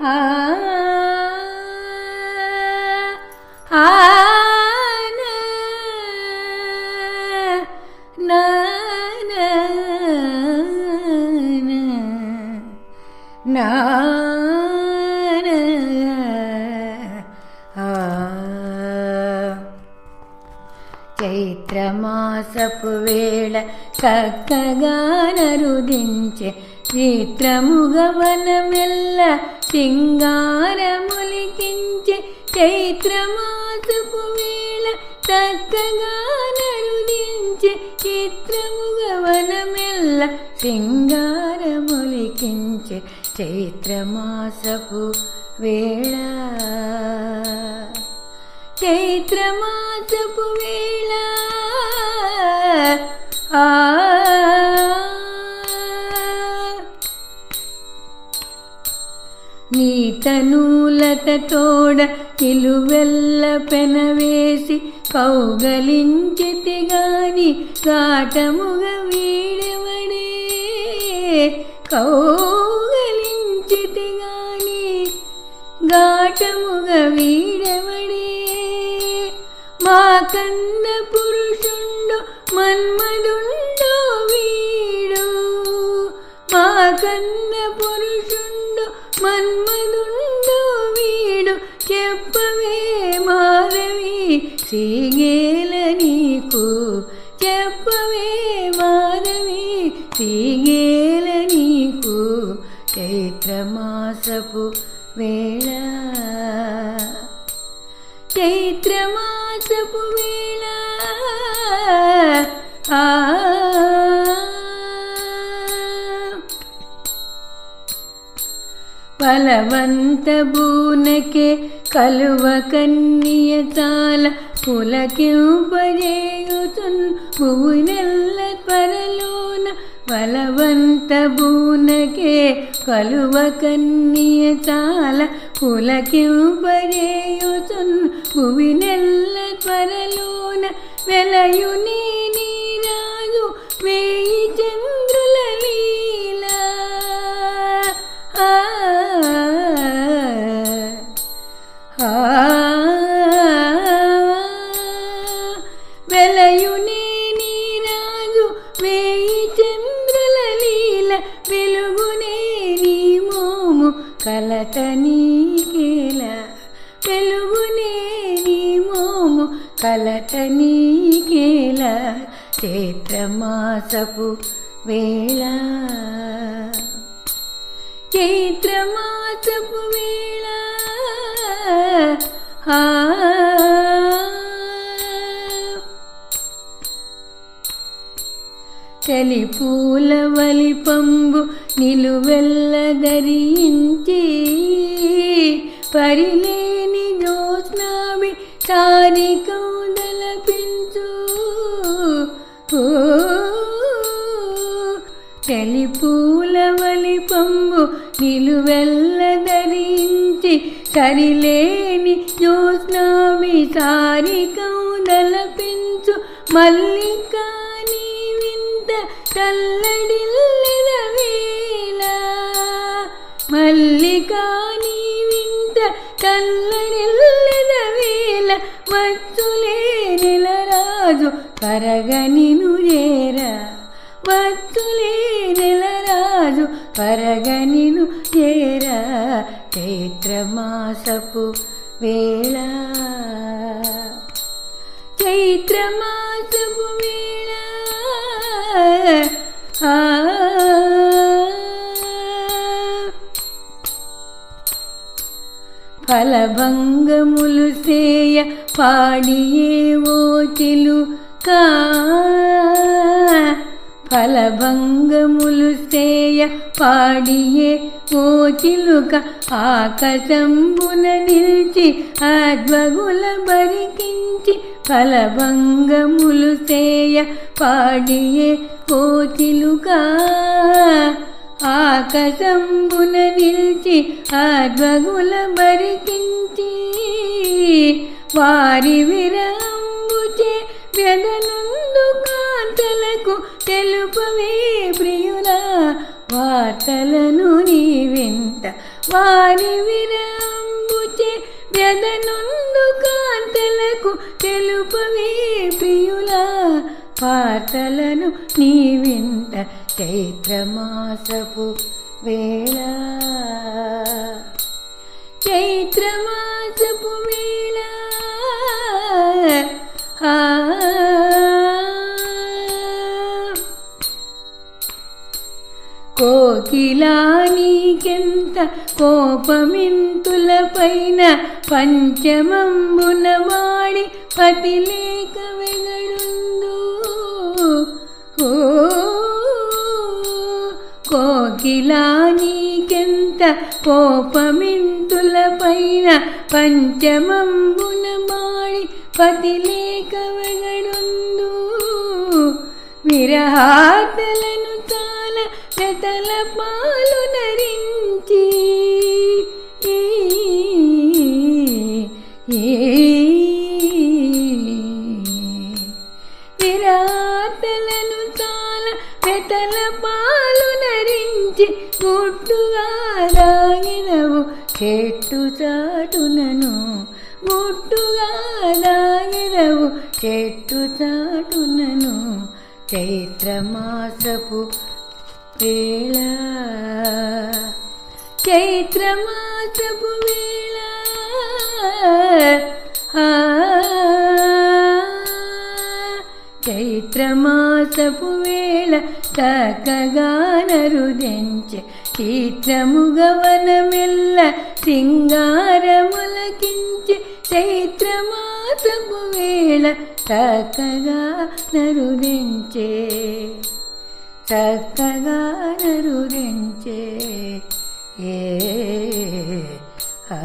ఆ ఆ నా నా నా చైత్రమాసపు వేళ చక్కగా నరుదించే క్షేత్రముగవనమెల్ల సింగారములికించే చైత్రమాసపు వేళ చక్కగా నరుదించే చిత్రముగవనమెల్ల సింగారములికించే చైత్రమాసపు వేళ. చైత్రమాసపు వేళ. ఆ నీతనూలత తోడ నిలువెల్ల పెనవేసి కౌగలించితి గాని గాటముగ వీడెవడే కౌగలించితి గాని గాటముగ వీడెవడే మా కన్న పురుషుండు మన్మదుండో వీడు మా కన్న చెప్పవే మాధవి సీగేల నీకు. చెప్పవే మాధవి సీగేల నీకు. చైత్రమాసపు వేళ. చైత్రమాసపు వేళ. ఆ. బలవంత బూనకే కలువ కన్యతాల చాల పులకింపజేయుతున్ భువనెల్ల త్వరలోన బలవంత బూనకే కలువ కన్యతాల చాల పులకింపజేయుతున్ భువినెల్ల త్వరలోన వెలయుని నీరాజు వేయి మోము కలత నీకేల చైత్రమాసపు వేళ? చైత్రమాసపు వేళ? ఆ. చలి పూల వలిపంబు నిలువెల్ల ధరించి పరిలేని జ్యోత్స్నాభి సారి కౌదలపించు ఓ చలి పూల వలిపంబు నిలువెల్ల ధరించి సరిలేని జ్యోత్స్నామి సారి కౌదలపించు మల్లికా నీ వింత తల్లడిల్లెదవేలా మల్లికా నీ వింత తల్లడిల్లెద వచ్చులే నెలరాజు పరగనిను చేరా వచ్చులే నెలరాజు పరగనిను చేరా చైత్రమాసపు వేళ. చైత్రమాసపు వేళ. ఆ ఫలభంగములు సేయ పాడియే ఓ చిలుకా. ఫలభంగములు సేయ పాడియే ఓ చిలుక. ఆకశంబున నిలిచి అద్వగుల బరికించి ఫలభంగములు సేయ పాడియే ఓ చిలుక. ఆకాశంబున నిలిచి అద్వగుల బరికించి వారి విరంబుచే వ్యదనుందు కాంతలకు తెలుపవే ప్రియులా వార్తలను నీ వింత వారి విరంబుచే వ్యధనుందు కాంతలకు తెలుపవే ప్రియులా వార్తలను నీ వింట చైత్రమాసపు వేళ. చైత్రమాసపు వేళ కోపమింతుల పైన పంచమంబున వాడి పతిలేక వెగడుందు. ఓ కోకిలా నీకెంత కోపమింతుల పైన పంచమంబున మాడి పతిలేక వెగడుందు. విరహాతలను చాలా వెతల పాలున నరించి గుట్టుగా దాగినవు చెట్టు చాటునను గుట్టుగా దాగినవు చెట్టు చాటునను చైత్రమాసపు వేళ. చైత్రమాసపు వేళ. చైత్రమాసపు వేళ చక్కగా నరుదెంచె చిత్రముగవనమెల్ల సింగారములకించె చైత్రమాసపు వేళ చక్కగా నరుదెంచే చక్కగా నరుదెంచే ఏ ఆ